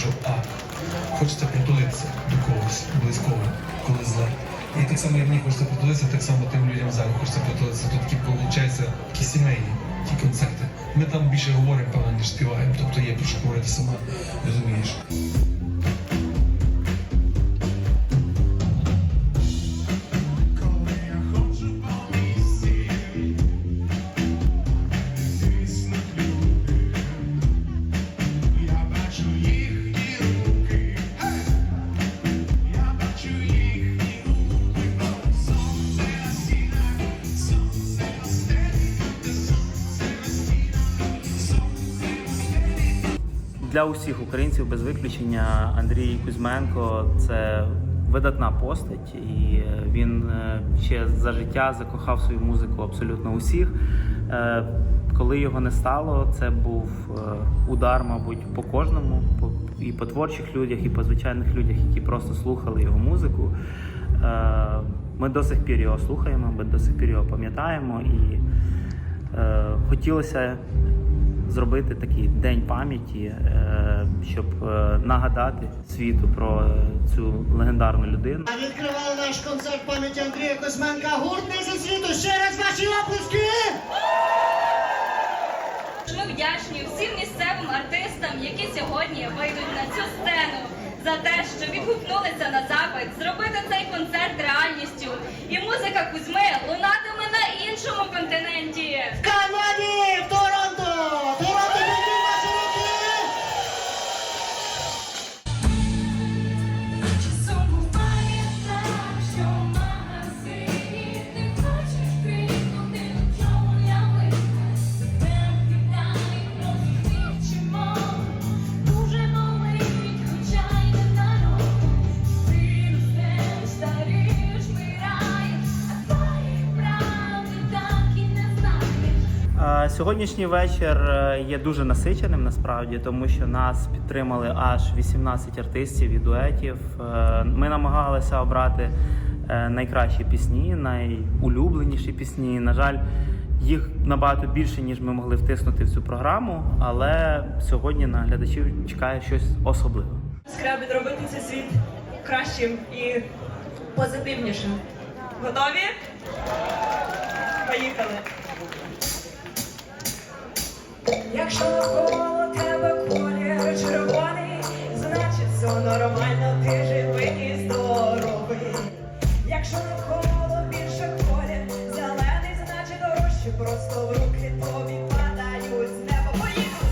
що а хочеться притулитися до когось близького, коли зле. І так само, як мені хочеться притулитися, так само тим людям зараз хочеться притулитися. Тут такі, виходить, такі сімейні ті концерти. Ми там більше говоримо, певно, ніж співаємо. Тобто є про що говорити сама, розумієш. Для усіх українців без виключення Андрій Кузьменко це видатна постать, і е, він е, ще за життя закохав свою музику абсолютно усіх. Е, Коли його не стало, це був удар, мабуть, по кожному, і по творчих людях, і по звичайних людях, які просто слухали його музику. Ми до сих пір його слухаємо, ми до сих пір його пам'ятаємо і хотілося зробити такий день пам'яті, е, щоб е, нагадати світу про е, цю легендарну людину. А відкривали наш концерт пам'яті Андрія Кузьменка. Гурт «Не зі світу. Ще раз ваші оплески! Ми вдячні всім місцевим артистам, які сьогодні вийдуть на цю сцену за те, що відгукнулися на запит, зробити цей концерт реальністю. І музика Кузьми Сьогоднішній вечір е, є дуже насиченим насправді, тому що нас підтримали аж 18 артистів і дуетів. Е, Ми намагалися обрати е, найкращі пісні, найулюбленіші пісні. На жаль, їх набагато більше, ніж ми могли втиснути в цю програму, але сьогодні на глядачів чекає щось особливе. Треба відробити цей світ кращим і позитивнішим. Готові? Поїхали! Якщо навколо тебе колір червоний, значить все нормально, ти живий і здоровий. Якщо навколо більше колір зелений, значить дорожче просто в руки тобі падають з неба. Поїхали!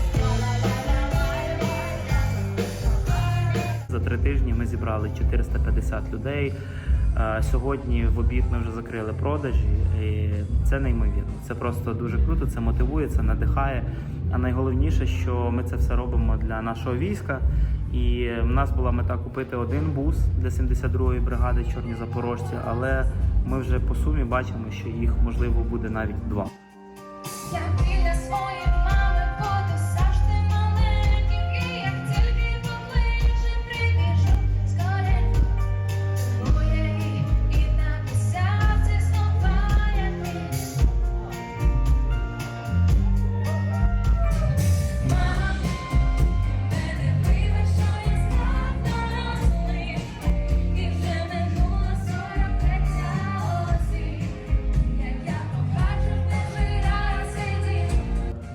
За три тижні ми зібрали 450 людей. Сьогодні в обід ми вже закрили продажі. І це неймовірно. Це просто дуже круто, це мотивує, це надихає. А найголовніше, що ми це все робимо для нашого війська. І в нас була мета купити один бус для 72-ї бригади Чорні Запорожці, але ми вже по сумі бачимо, що їх можливо буде навіть два. Я біля своєї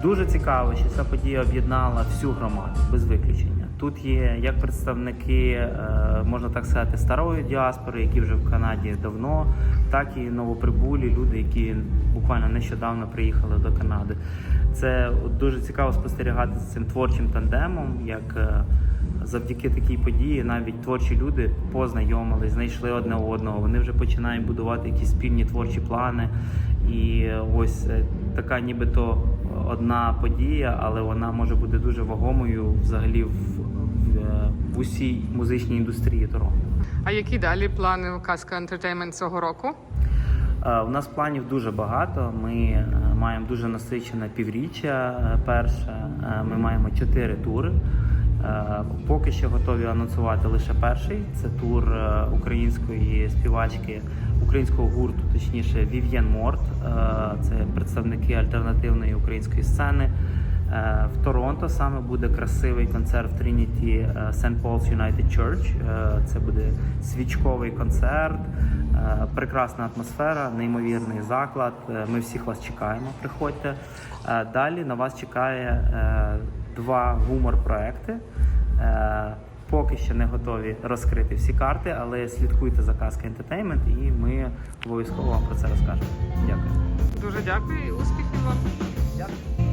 Дуже цікаво, що ця подія об'єднала всю громаду без виключення. Тут є як представники, е, можна так сказати, старої діаспори, які вже в Канаді давно, так і новоприбулі люди, які буквально нещодавно приїхали до Канади. Це дуже цікаво спостерігати за цим творчим тандемом, як е, завдяки такій події навіть творчі люди познайомились, знайшли одне одного. Вони вже починають будувати якісь спільні творчі плани. І ось е, така нібито одна подія, але вона може бути дуже вагомою взагалі в, в, е, в усій музичній індустрії Торонто. А які далі плани у Казка Ентертеймент цього року? Е, У нас планів дуже багато. Ми е, маємо дуже насичене півріччя. Перше, ми маємо чотири тури. Е, Поки що готові анонсувати лише перший. Це тур е, української співачки, українського гурту, точніше, Вів'єн Морт. Е, Це представники альтернативної української сцени. Е, В Торонто саме буде красивий концерт в Trinity е, St. Paul's United Church. Е, Це буде свічковий концерт, прекрасна атмосфера, неймовірний заклад. Ми всіх вас чекаємо. Приходьте. Далі на вас чекає два гумор-проекти. Поки ще не готові розкрити всі карти, але слідкуйте за Казка Entertainment і ми обов'язково вам про це розкажемо. Дякую. Дуже дякую і успіхів вам. Дякую.